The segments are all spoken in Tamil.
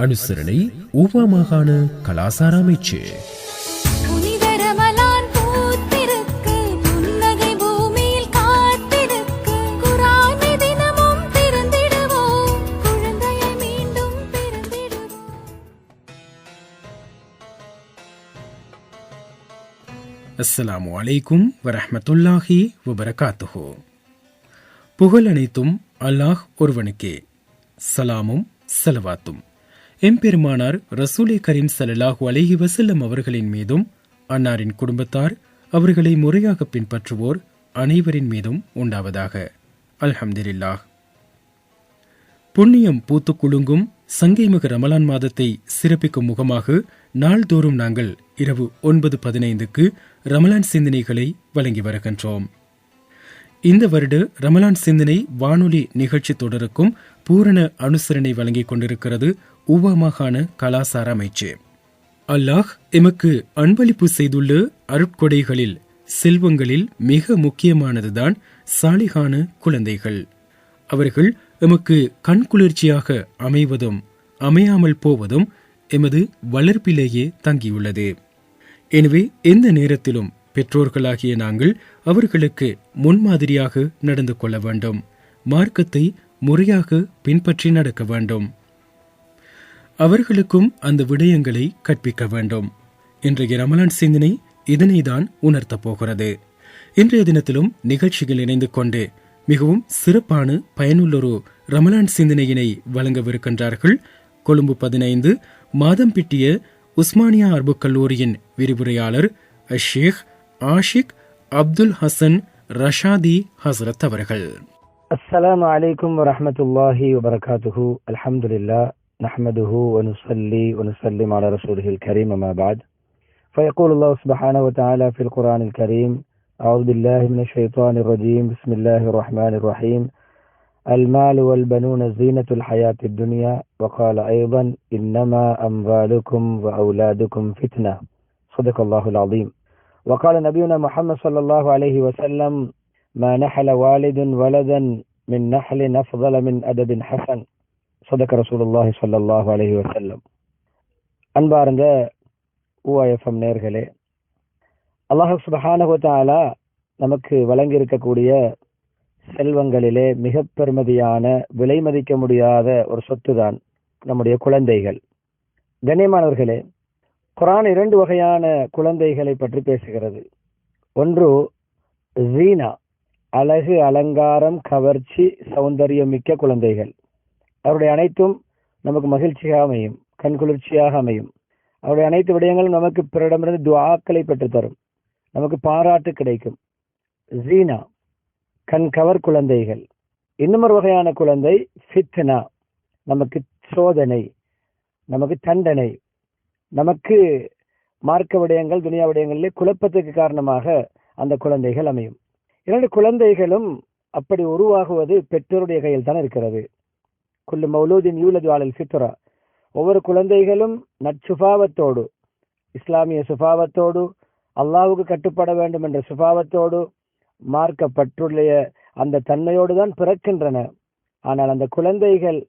அனுசரணை ஊவா மாகாண கலாசார அமைச்சு. அஸ்ஸலாமு அலைக்கும் வரஹ்மத்துல்லாஹி வபரகாத்துஹு. புகழ் அனைத்தும் அல்லாஹ் ஒருவனுக்கே. சலாமும் சலவாத்தும். எம்பெருமானார் ரசூலே கரீம் சல்லாஹூ அலஹி வசல்லம் அவர்களின் மீதும் அன்னாரின் குடும்பத்தார் அவர்களை முறையாக பின்பற்றுவோர் அனைவரின் மீதும் உண்டாவதாக. அல்ஹம்துலில்லாஹ். புண்ணியம் பூத்து குலுங்கும் சங்கைமிகு ரமலான் மாதத்தை சிறப்பிக்கும் முகமாக நாள்தோறும் நாங்கள் இரவு ஒன்பது பதினைந்துக்கு ரமலான் சிந்தனைகளை வழங்கி வருகின்றோம். இந்த வருட ரமலான் சிந்தனை வானொலி நிகழ்ச்சி தொடருக்கும் பூரண அனுசரணை வழங்கிக் கொண்டிருக்கிறது உவா மாகாண கலாசார அமைச்சு. அல்லாஹ் எமக்கு அன்பளிப்பு செய்துள்ள அருட்கொடைகளில் செல்வங்களில் மிக முக்கியமானதுதான் சாலிகான குழந்தைகள். அவர்கள் எமக்கு கண்குளிர்ச்சியாக அமைவதும் அமையாமல் போவதும் எமது வளர்ப்பிலேயே தங்கியுள்ளது. எனவே எந்த நேரத்திலும் பெற்றோர்களாகிய நாங்கள் அவர்களுக்கு முன்மாதிரியாக நடந்து கொள்ள வேண்டும். மார்க்கத்தை முறையாக பின்பற்றி நடக்க வேண்டும். அவர்களுக்கும் அந்த விடயங்களை கற்பிக்க வேண்டும். இன்றைய ரமலான் சிந்தனை இதனைதான் உணர்த்தப் போகிறது. இன்றைய தினத்திலும் நிகழ்ச்சியில் இணைந்து கொண்டு மிகவும் சிறப்பான பயனுள்ளொரு ரமலான் சிந்தனையினை வழங்கவிருக்கின்றார்கள். கொழும்பு பதினைந்து மாதம் பிட்டிய உஸ்மானியா அரபு கல்லூரியின் விரிவுரையாளர் ஷேக் ஆஷிக் அப்துல் ஹசன் ரஷாதி ஹசரத் அவர்கள். அஸ்லாம் வலைக்கம் வரமத்துல்லாஹி வபர்காத்துஹு. அலமதுல்லா نحمده ونصلي ونسلم على رسوله الكريم ما بعد. فيقول الله سبحانه وتعالى في القرآن الكريم أعوذ بالله من الشيطان الرجيم بسم الله الرحمن الرحيم. المال والبنون زينة الحياة الدنيا. وقال أيضا إنما أموالكم وأولادكم فتنة. صدق الله العظيم. وقال نبينا محمد صلى الله عليه وسلم ما نحل والد ولدا من نحل أفضل من أدب حسن. சதக்க ரசூலுல்லாஹி சல்லாஹு அலஹி வசல்லம் அன்பார்ந்த ஊஐஎஃப்எம் நேர்களே அல்லாஹ் சுபஹானகுத்தாலா நமக்கு வழங்கியிருக்கக்கூடிய செல்வங்களிலே மிக பெருமதியான விலை மதிக்க முடியாத ஒரு சொத்து தான் நம்முடைய குழந்தைகள். கண்ணியமானவர்களே குரான் இரண்டு வகையான குழந்தைகளை பற்றி பேசுகிறது. ஒன்று ஜீனா அழகு அலங்காரம் கவர்ச்சி சௌந்தரியம் மிக்க குழந்தைகள். அவருடைய அனைத்தும் நமக்கு மகிழ்ச்சியாக அமையும் கண்குளிர்ச்சியாக அமையும். அவருடைய அனைத்து விடயங்களும் நமக்கு பிறரிடமிருந்து துவாக்களை பெற்றுத்தரும். நமக்கு பாராட்டு கிடைக்கும். ஜீனா கண் கவர் குழந்தைகள். இன்னமொரு வகையான குழந்தை ஃபித்னா. நமக்கு சோதனை நமக்கு தண்டனை. நமக்கு மார்க்க விடயங்கள் துனியா விடயங்களிலே குழப்பத்துக்கு காரணமாக அந்த குழந்தைகள் அமையும். இரண்டு குழந்தைகளும் அப்படி உருவாகுவது பெற்றோருடைய கையில் தான் இருக்கிறது. குல்லு மௌலூதின் யூலது ஆளல் ஃபித்ரா. ஒவ்வொரு குழந்தைகளும் நற்சுபாவத்தோடு இஸ்லாமிய சுபாவத்தோடு அல்லாவுக்கு கட்டுப்பட வேண்டும் என்ற சுபாவத்தோடு மார்க்கப்பட்டுள்ள அந்த தன்மையோடு தான் பிறக்கின்றன. ஆனால் அந்த குழந்தைகள்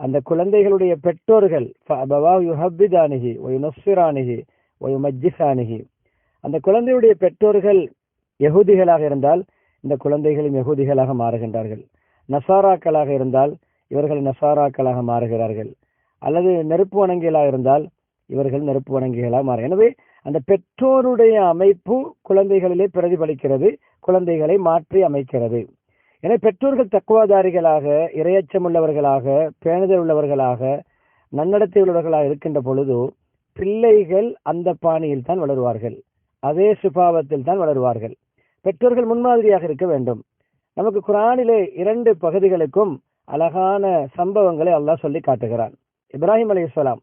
அந்த குழந்தைகளுடைய பெற்றோர்கள் யுஹப்பிதானிகி ஒயுனொஸ்ஸிரானிகி ஒயுமஜ்ஜிசானிகி அந்த குழந்தையுடைய பெற்றோர்கள் யகுதிகளாக இருந்தால் இந்த குழந்தைகளும் யகுதிகளாக மாறுகின்றார்கள். நசாராக்களாக இருந்தால் இவர்கள் நசாராக்களாக மாறுகிறார்கள். அல்லது நெருப்பு வணங்கிகளாக இருந்தால் இவர்கள் நெருப்பு வணங்கிகளாக மாறு எனவே அந்த பெற்றோருடைய அமைப்பு குழந்தைகளிலே பிரதிபலிக்கிறது குழந்தைகளை மாற்றி அமைக்கிறது. எனவே பெற்றோர்கள் தக்குவாதாரிகளாக இரையச்சம் உள்ளவர்களாக பேணுதல் உள்ளவர்களாக நன்னடத்தை உள்ளவர்களாக இருக்கின்ற பொழுது பிள்ளைகள் அந்த பாணியில் தான் வளருவார்கள். அதே சுபாவத்தில் தான் வளருவார்கள். பெற்றோர்கள் முன்மாதிரியாக இருக்க வேண்டும். நமக்கு குரானிலே இரண்டு பகுதிகளுக்கும் அழகான சம்பவங்களை அல்லாஹ் சொல்லி காட்டுகிறான். இப்ராஹிம் அலைஹிஸ்ஸலாம்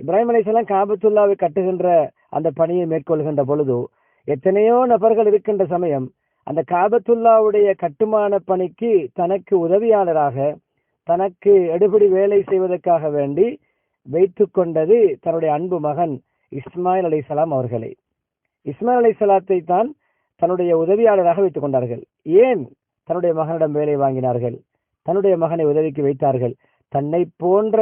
இப்ராஹிம் அலைஹிஸ்ஸலாம் காபத்துல்லாவை கட்டுகின்ற அந்த பணியை மேற்கொள்கின்ற பொழுது எத்தனையோ நபர்கள் இருக்கின்ற சமயம் அந்த காபத்துல்லாவுடைய கட்டுமான பணிக்கு தனக்கு உதவியாளராக தனக்கு எடுபடி வேலை செய்வதற்காக வேண்டி வைத்து கொண்டது தன்னுடைய அன்பு மகன் இஸ்மாயில் அலைஹிஸ்ஸலாம் அவர்களை. இஸ்மாயில் அலிசலாத்தை தான் தன்னுடைய உதவியாளராக வைத்துக் கொண்டார்கள். ஏன் தன்னுடைய மகனிடம் வேலை வாங்கினார்கள்? தன்னுடைய மகனை உதவிக்கு வைத்தார்கள். தன்னை போன்ற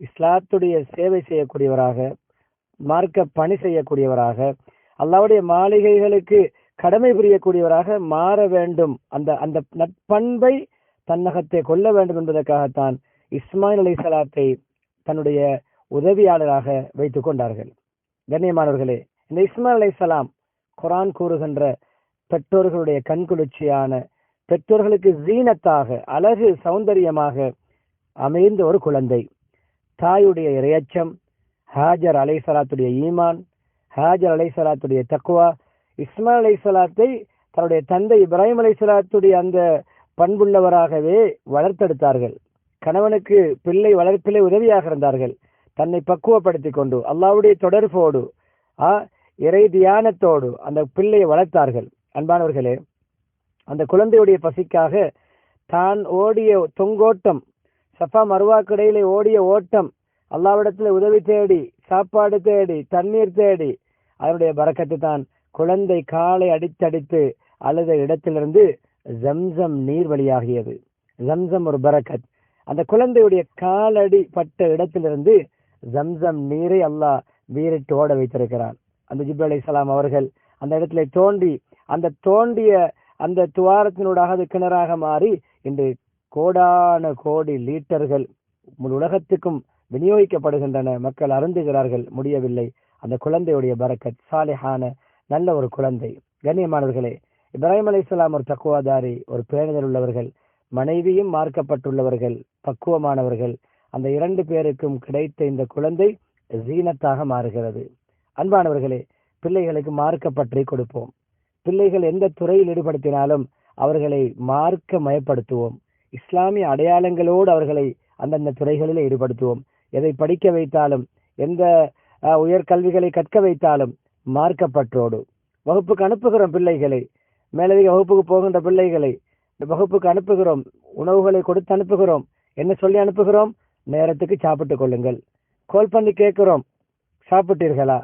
இஸ்லாத்துடைய சேவை செய்யக்கூடியவராக மார்க்க பணி செய்யக்கூடியவராக அல்லாவுடைய மாளிகைகளுக்கு கடமை புரியக்கூடியவராக மாற வேண்டும். அந்த அந்த நட்பண்பை தன்னகத்தை கொள்ள வேண்டும் என்பதற்காகத்தான் இஸ்மாயில் அலி சலாத்தை தன்னுடைய உதவியாளராக வைத்துக் கொண்டார்கள். கண்ணியமானவர்களே இந்த இஸ்மாயில் அலை சலாம் குரான் கூறுகின்ற பெற்றோர்களுடைய கண்குளிர்ச்சியான பெற்றோர்களுக்கு ஜீனத்தாக அழகு சௌந்தரியமாக அமைந்த ஒரு குழந்தை. தாயுடைய இரையச்சம் ஹாஜர் அலைசலாத்துடைய ஈமான் ஹாஜர் அலைசலாத்துடைய தக்குவா இஸ்மாயில் அலைசலாத்தை தன்னுடைய தந்தை இப்ராஹிம் அலைசலாத்துடைய அந்த பண்புள்ளவராகவே வளர்த்தெடுத்தார்கள். கணவனுக்கு பிள்ளை வளர்ப்பிலே உதவியாக இருந்தார்கள். தன்னை பக்குவப்படுத்திக் கொண்டு அல்லாவுடைய தொடர்போடு ஆ இறை தியானத்தோடு அந்த பிள்ளையை வளர்த்தார்கள். அன்பானவர்களே அந்த குழந்தையுடைய பசிக்காக தான் ஓடிய தொங்கோட்டம் சஃபா மருவாக்கு இடையிலே ஓடிய ஓட்டம் அல்லாவிடத்தில் உதவி தேடி சாப்பாடு தேடி தண்ணீர் தேடி அதனுடைய பறக்கத்து தான் குழந்தை காலை அடித்தடித்து அழுத இடத்திலிருந்து ஜம்சம் நீர் வழியாகியது. ஜம்சம் ஒரு பரக்கத் அந்த குழந்தையுடைய காலடி பட்ட இடத்திலிருந்து ஜம்சம் நீரை அல்லாஹ் வீரிட்டு ஓட வைத்திருக்கிறான். அந்த ஜிப் அலி அவர்கள் அந்த இடத்துல தோண்டி அந்த தோண்டிய அந்த துவாரத்தினூடாக அது கிணறாக மாறி இன்று கோடான கோடி லீட்டர்கள் முழு உலகத்துக்கும் விநியோகிக்கப்படுகின்றன. மக்கள் அருந்துகிறார்கள். முடியவில்லை. அந்த குழந்தையுடைய பரக்கத். சாலிஹான நல்ல ஒரு குழந்தை. கண்ணியமானவர்களே இப்ராஹிம் அலைஹிஸ்ஸலாம் ஒரு தக்குவாதாரி ஒரு பேணுதல் உள்ளவர்கள் மனைவியும் மார்க்கப்பட்டுள்ளவர்கள் பக்குவமானவர்கள். அந்த இரண்டு பேருக்கும் கிடைத்த இந்த குழந்தை ஜீனத்தாக மாறுகிறது. அன்பானவர்களே பிள்ளைகளுக்கு மார்க்கப்பற்றி கொடுப்போம். பிள்ளைகள் எந்த துறையில் ஈடுபடுத்தினாலும் அவர்களை மார்க்க மயப்படுத்துவோம். இஸ்லாமிய அடையாளங்களோடு அவர்களை அந்தந்த துறைகளில் ஈடுபடுத்துவோம். எதை படிக்க வைத்தாலும் எந்த உயர்கல்விகளை கற்க வைத்தாலும் மார்க்கப்பற்றோடு. வகுப்புக்கு அனுப்புகிறோம் பிள்ளைகளை. மேலதிக வகுப்புக்கு போகின்ற பிள்ளைகளை வகுப்புக்கு அனுப்புகிறோம். உணவுகளை கொடுத்து அனுப்புகிறோம். என்ன சொல்லி அனுப்புகிறோம்? நேரத்துக்கு சாப்பிட்டுக் கொள்ளுங்கள். கால் பண்ணி கேட்குறோம். சாப்பிட்டீர்களா?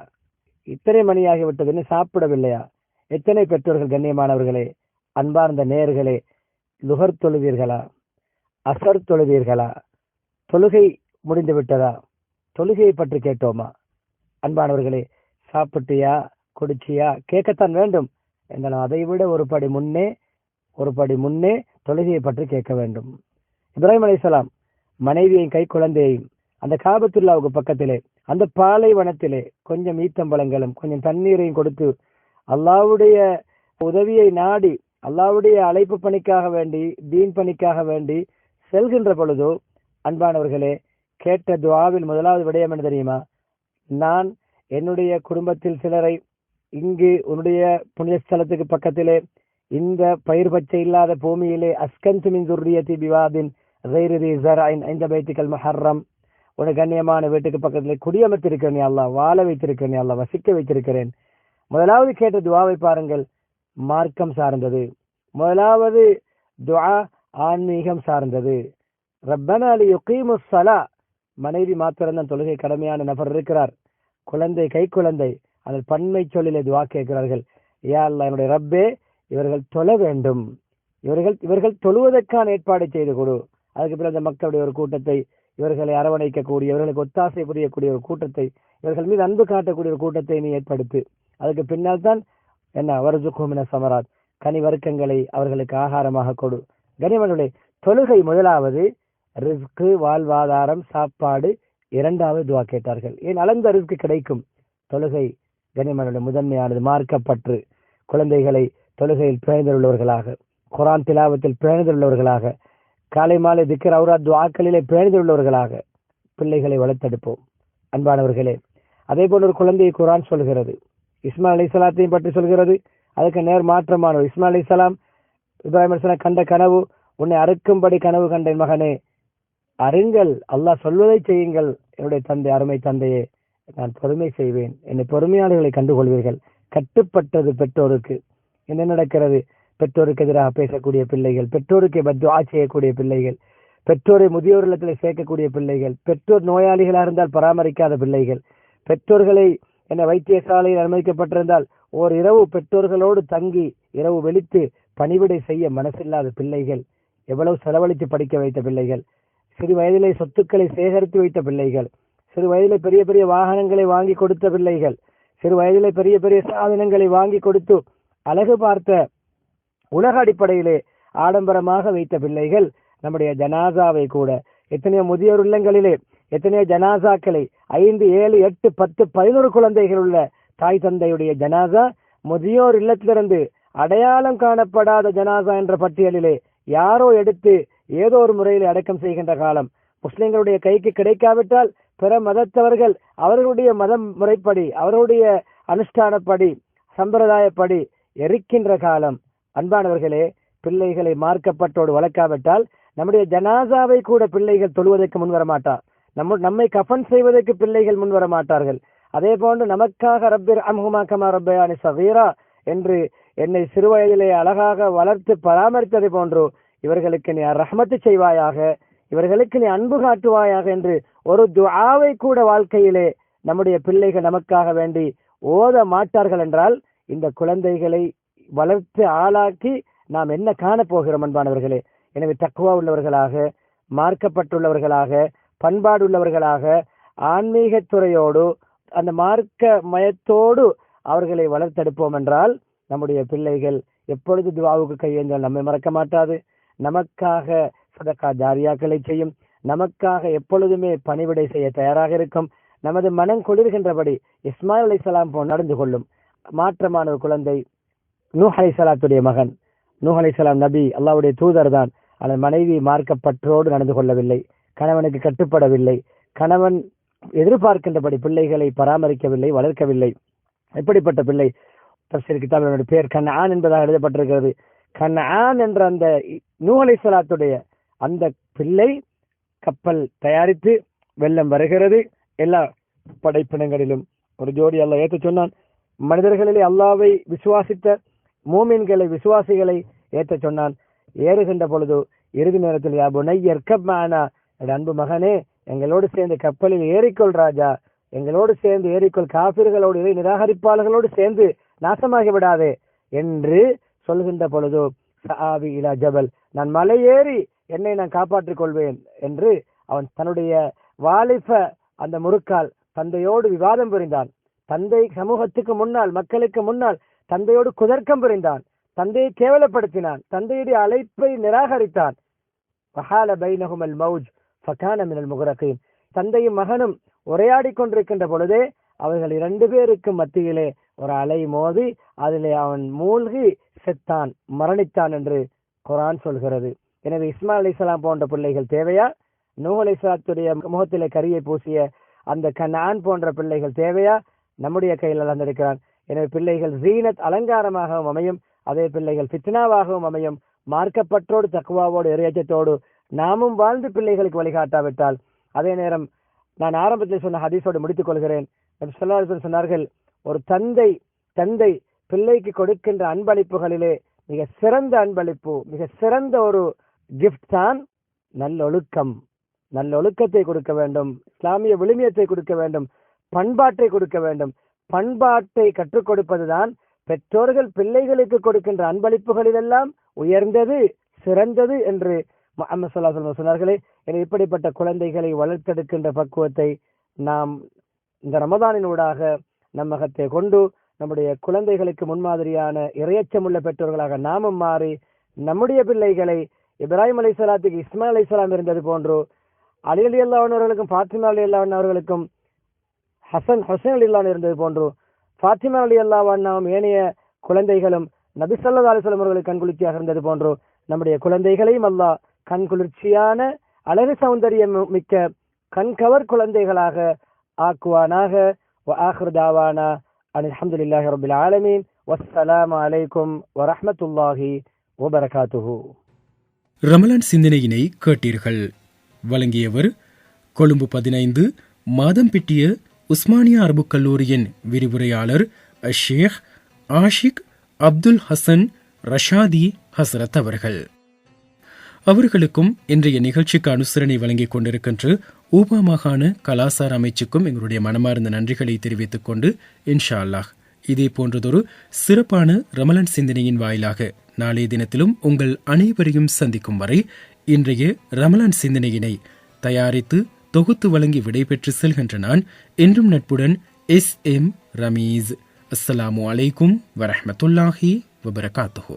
இத்தனை மணி ஆகிவிட்டதுன்னு சாப்பிடவில்லையா? எத்தனை பெற்றோர்கள் கண்ணியமானவர்களே அன்பார்ந்த நேர்களே லுகர் தொழுவீர்களா? அசர் தொழுவீர்களா? தொழுகை முடிந்து விட்டதா? தொழுகையை பற்றி கேட்டோமா? அன்பானவர்களே சாப்பிட்டியா? குடிச்சியா? கேட்கத்தான் வேண்டும். என்றாலும் அதை விட ஒரு படி முன்னே ஒரு படி முன்னே தொழுகையை பற்றி கேட்க வேண்டும். இப்ராஹிம் அலிசலாம் மனைவியையும் கை குழந்தையையும் அந்த காபத்துல்லாவுக்கு பக்கத்திலே அந்த பாலைவனத்திலே கொஞ்சம் ஈத்தம்பழங்களும் கொஞ்சம் தண்ணீரையும் கொடுத்து அல்லாவுடைய உதவியை நாடி அல்லாவுடைய அழைப்பு பணிக்காக வேண்டி தீன் பணிக்காக வேண்டி செல்கின்ற பொழுதோ அன்பானவர்களே கேட்ட துவாவில் முதலாவது விடயம் என்ன தெரியுமா? நான் என்னுடைய குடும்பத்தில் சிலரை இங்கு உன்னுடைய புனித ஸ்தலத்துக்கு பக்கத்திலே இந்த பயிர் பச்சை இல்லாத பூமியிலே அஸ்கந்து மின் விவாதின் பிவாதின் ஜராயின் இந்த பைத்திக்கல் மஹர்ரம் உன கண்ணியமான வீட்டுக்கு பக்கத்திலே குடியமர்த்திருக்கிறேன் அல்லா வாழ வைத்திருக்கிறேன் அல்லா வசிக்க வைத்திருக்கிறேன். முதலாவது கேட்ட துவாவை பாருங்கள். மார்க்கம் சார்ந்தது. முதலாவது துவா ஆன்மீகம் சார்ந்தது. ரப்பனா அலி யுகீமுஸ் சலா மனைவி மாத்திரம்தான் தொழுகை கடமையான நபர் இருக்கிறார். குழந்தை கை குழந்தை. அதில் பன்மை சொல்லிலே துவா கேட்கிறார்கள். ஏ என்னுடைய ரப்பே இவர்கள் தொழ வேண்டும். இவர்கள் இவர்கள் தொழுவதற்கான ஏற்பாடு செய்து கொடு. அதுக்கு பிறகு அந்த மக்களுடைய ஒரு கூட்டத்தை இவர்களை அரவணைக்கக்கூடிய இவர்களுக்கு ஒத்தாசை புரியக்கூடிய ஒரு கூட்டத்தை இவர்கள் மீது அன்பு காட்டக்கூடிய ஒரு கூட்டத்தை நீ ஏற்படுத்து. அதுக்கு பின்னால் தான் என்ன வருஜுக்குமின சமராத்? கனி வர்க்கங்களை அவர்களுக்கு ஆகாரமாக கொடு. கனிமனுடைய தொழுகை முதலாவது ரிஸ்க்கு வாழ்வாதாரம் சாப்பாடு இரண்டாவது துவா கேட்டார்கள். ஏன் அளந்த ரிஸ்க்கு கிடைக்கும்? தொழுகை கனிமனுடைய முதன்மையானது மார்க்கப்பற்று. குழந்தைகளை தொழுகையில் பிழைந்துள்ளவர்களாக குரான் திலாவத்தில் பிழைந்துள்ளவர்களாக காலை மாலை திக்கர் அவுரா துவாக்களிலே பிழைந்துள்ளவர்களாக பிள்ளைகளை வளர்த்தெடுப்போம். அன்பானவர்களே அதே போல ஒரு குழந்தையை குரான் சொல்கிறது. இஸ்மா அலி சலாத்தையும் பற்றி சொல்கிறது. அதுக்கு நேர் மாற்றமானவர் இஸ்மா அலி சலாம் இப்ராஹிம் அலிஸ்லாம் கண்ட கனவு உன்னை அறுக்கும்படி கனவு கண்டேன் மகனே. அருங்கள் அல்லாஹ் சொல்வதை செய்யுங்கள். என்னுடைய தந்தை அருமை தந்தையே நான் பொறுமை செய்வேன். என்னை பொறுமையாளர்களை கண்டுகொள்வீர்கள். கட்டுப்பட்டது பெற்றோருக்கு. என்ன நடக்கிறது? பெற்றோருக்கு எதிராக பேசக்கூடிய பிள்ளைகள் பெற்றோருக்கு பத்வா செய்யக்கூடிய பிள்ளைகள் பெற்றோரை முதியோர் இல்லத்தில் சேர்க்கக்கூடிய பிள்ளைகள் பெற்றோர் நோயாளிகளாக இருந்தால் பராமரிக்காத பிள்ளைகள் பெற்றோர்களை என வைத்தியசாலையில் அனுமதிக்கப்பட்டிருந்தால் ஓர் இரவு பெற்றோர்களோடு தங்கி இரவு வெளித்து பணிவிடை செய்ய மனசில்லாத பிள்ளைகள் எவ்வளவு செலவழித்து படிக்க வைத்த பிள்ளைகள் சிறு வயதிலே சொத்துக்களை சேகரித்து வைத்த பிள்ளைகள் சிறு வயதிலே பெரிய பெரிய வாகனங்களை வாங்கி கொடுத்த பிள்ளைகள் சிறு வயதிலே பெரிய பெரிய சாதனங்களை வாங்கி கொடுத்து அழகு பார்த்த உலக அடிப்படையிலே ஆடம்பரமாக வைத்த பிள்ளைகள் நம்முடைய ஜனாசாவை கூட எத்தனையோ முதியோர் இல்லங்களிலே எத்தனையோ ஜனாசாக்களை? ஐந்து ஏழு எட்டு பத்து பதினோரு குழந்தைகள் உள்ள தாய் தந்தையுடைய ஜனாசா முதியோர் இல்லத்திலிருந்து அடையாளம் காணப்படாத ஜனாசா என்ற பட்டியலிலே யாரோ எடுத்து ஏதோ ஒரு முறையில் அடக்கம் செய்கின்ற காலம். முஸ்லிம்களுடைய கைக்கு கிடைக்காவிட்டால் பிற மதத்தவர்கள் அவர்களுடைய மதம் முறைப்படி அவர்களுடைய அனுஷ்டானப்படி சம்பிரதாயப்படி எரிக்கின்ற காலம். அன்பானவர்களே பிள்ளைகளை மார்க்கப்பட்டோடு வளர்க்காவிட்டால் நம்முடைய ஜனாசாவை கூட பிள்ளைகள் தொழுவதற்கு முன்வர மாட்டார் நம்ம நம்மை கஃன் செய்வதற்கு பிள்ளைகள் முன்வர மாட்டார்கள் அதே போன்று நமக்காக ரப்பிர் அம்ஹுமாக்கமா ரப்பயானி சகீரா என்று என்னை சிறுவயதிலே அழகாக வளர்த்து பராமரித்ததை போன்றோ இவர்களுக்கு நீ ரஹமத்து செய்வாயாக இவர்களுக்கு நீ அன்பு காட்டுவாயாக என்று ஒரு துஆவை கூட வாழ்க்கையிலே நம்முடைய பிள்ளைகள் நமக்காக வேண்டி ஓத மாட்டார்கள் என்றால் இந்த குழந்தைகளை வளர்த்து ஆளாக்கி நாம் என்ன காணப்போகிறோம் அன்பானவர்களே. எனவே தக்குவா உள்ளவர்களாக மார்க்கப்பட்டுள்ளவர்களாக பண்பாடுள்ளவர்களாக ஆன்மீக துறையோடு அந்த மார்க்க மயத்தோடு அவர்களை வளர்த்தெடுப்போம் என்றால் நம்முடைய பிள்ளைகள் எப்பொழுது துவாவுக்கு கையேந்தால் நம்மை மறக்க மாட்டாது. நமக்காக சதக்கா ஜாரியாக்களை செய்யும். நமக்காக எப்பொழுதுமே பணிவிடை செய்ய தயாராக இருக்கும். நமது மனம் குளிர்கின்றபடி இஸ்மாயில் அலைசலாம் போல் நடந்து கொள்ளும். மாற்றமான ஒரு குழந்தை நூஹ் அலைசலாத்துடைய மகன். நூஹ் அலைசலாம் நபி அல்லாவுடைய தூதர் தான் ஆனால் மனைவி மார்க்கப்பற்றோடு நடந்து கொள்ளவில்லை. கணவனுக்கு கட்டுப்படவில்லை. கணவன் எதிர்பார்க்கின்றபடி பிள்ளைகளை பராமரிக்கவில்லை வளர்க்கவில்லை. எப்படிப்பட்ட பிள்ளை? தப்சீர் கிதாபினுடைய பேர் கண்ணான் என்பதாக எழுதப்பட்டிருக்கிறது. கண்ணான் என்ற அந்த நூலை சலாத்துடைய அந்த பிள்ளை கப்பல் தயாரித்து வெள்ளம் வருகிறது. எல்லா படைப்பினங்களிலும் ஒரு ஜோடி அல்ல ஏற்ற சொன்னான். மனிதர்களிலே அல்லாவை விசுவாசித்த மூமின்களை விசுவாசிகளை ஏற்ற சொன்னான். ஏறுகின்ற பொழுது இறுதி நேரத்தில் யாபுனை புனையர் கப்மானா அன்பு மகனே எங்களோடு சேர்ந்து கப்பலில் ஏறிக்கொள் ராஜா. எங்களோடு சேர்ந்து ஏறிக்கொள். காபிர்களோடு இறை நிராகரிப்பாளர்களோடு சேர்ந்து நாசமாகி விடாதே என்று சொல்கின்ற பொழுது சாவி இலா ஜபல் நான் மலை ஏறி என்னை நான் காப்பாற்றிக் கொள்வேன் என்று அவன் தன்னுடைய வாலிப அந்த முறுக்கால் தந்தையோடு விவாதம் புரிந்தான். தந்தை சமூகத்துக்கு முன்னால் மக்களுக்கு முன்னால் தந்தையோடு குதர்க்கம் புரிந்தான். தந்தையை கேவலப்படுத்தினான். தந்தையுடைய அழைப்பை நிராகரித்தான். வஹால பைனஹுமல் மௌஜ். ஃபகான மினல் தந்தையும் மகனும் உரையாடி கொண்டிருக்கின்ற பொழுதே அவர்கள் இரண்டு பேருக்கும் மத்தியிலே ஒரு அலை மோதி அதிலே அவன் மூழ்கி செத்தான் மரணித்தான் என்று குரான் சொல்கிறது. எனவே இஸ்மா அலி இஸ்லாம் போன்ற பிள்ளைகள் தேவையா? நூ அலிஸ்லாத்துடைய முகத்திலே கரியை பூசிய அந்த கண்ணான் போன்ற பிள்ளைகள் தேவையா? நம்முடைய கையில் அளந்திருக்கிறான் எனவே பிள்ளைகள் ஜீனத் அலங்காரமாகவும் அமையும் அதே பிள்ளைகள் ஃபித்னாவாகவும் அமையும். மார்க்கப்பற்றோடு தக்குவாவோடு இறையச்சத்தோடு நாமும் வாழ்ந்து பிள்ளைகளுக்கு வழிகாட்டாவிட்டால் அதே நேரம் நான் ஆரம்பத்தில் சொன்ன ஹதீஸோடு முடித்துக் கொள்கிறேன் சொன்னார்கள் ஒரு தந்தை தந்தை பிள்ளைக்கு கொடுக்கின்ற அன்பளிப்புகளிலே மிக சிறந்த அன்பளிப்பு மிக சிறந்த ஒரு கிஃப்ட் தான் நல்லொழுக்கம் நல்லொழுக்கத்தை கொடுக்க வேண்டும் இஸ்லாமிய விழுமியத்தை கொடுக்க வேண்டும் பண்பாட்டை கொடுக்க வேண்டும். பண்பாட்டை கற்றுக் கொடுப்பதுதான் பெற்றோர்கள் பிள்ளைகளுக்கு கொடுக்கின்ற அன்பளிப்புகளிலெல்லாம் உயர்ந்தது சிறந்தது என்று முஹம்மது ஸல்லல்லாஹு சொன்னார்களே என இப்படிப்பட்ட குழந்தைகளை வளர்த்தெடுக்கின்ற பக்குவத்தை நாம் இந்த ரமதானினூடாக நம்மகத்தை கொண்டு நம்முடைய குழந்தைகளுக்கு முன்மாதிரியான இரையச்சமுள்ள பெற்றோர்களாக நாமும் மாறி நம்முடைய பிள்ளைகளை இப்ராஹிம் அலி சலாத்துக்கு இஸ்மாயில் அலி சலாம் இருந்தது போன்று அலி அலி அல்லாவனவர்களுக்கும் ஃபாத்திமா அலி அல்லாவன் அவர்களுக்கும் ஹசன் ஹசன் அலி அல்லான் இருந்தது போன்று ஃபாத்திமா அலி அல்லாவண்ணாவும் ஏனைய குழந்தைகளும் நபி ஸல்லல்லாஹு அலைஹி அவர்களுக்கு கண்குளிச்சியாக இருந்தது போன்று நம்முடைய குழந்தைகளையும் அல்லாஹ் கண்குளிர்ச்சியான அழகு சௌந்தரியம் மிக்க கண்கவர் குழந்தைகளாக ஆக்குவானாக. ஆஹ்ருதாவானா அன் அஹமதுல்லாஹி ரபுல் ஆலமீன். வஸ்ஸலாம் அலைக்கும் வரஹமத்துல்லாஹி வபரகாத்துஹு. ரமலான் சிந்தனையினை கேட்டீர்கள். வழங்கியவர் கொழும்பு பதினைந்து மாதம் பிட்டிய உஸ்மானியா அரபு கல்லூரியின் விரிவுரையாளர் ஷேக் ஆஷிக் அப்துல் ஹசன் ரஷாதி ஹசரத் அவர்கள். அவர்களுக்கும் இன்றைய நிகழ்ச்சிக்கு அனுசரணை வழங்கிக் கொண்டிருக்கின்ற ஊபா மாகாண கலாசார அமைச்சுக்கும் எங்களுடைய மனமார்ந்த நன்றிகளை தெரிவித்துக் கொண்டு இன்ஷா அல்லாஹ் இதே போன்றதொரு சிறப்பான ரமலன் சிந்தனையின் வாயிலாக நாளைய தினத்திலும் உங்கள் அனைவரையும் சந்திக்கும் வரை இன்றைய ரமலான் சிந்தனையினை தயாரித்து தொகுத்து வழங்கி விடைபெற்று செல்கின்ற நான் என்றும் நட்புடன் எஸ் எம் ரமீஸ். அஸ்ஸலாமு அலைக்கும் வரஹ்மத்துல்லாஹி வபரகாத்துஹு.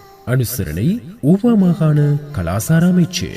அனுசரணை ஊவா மாகாண கலாசார அமைச்சு.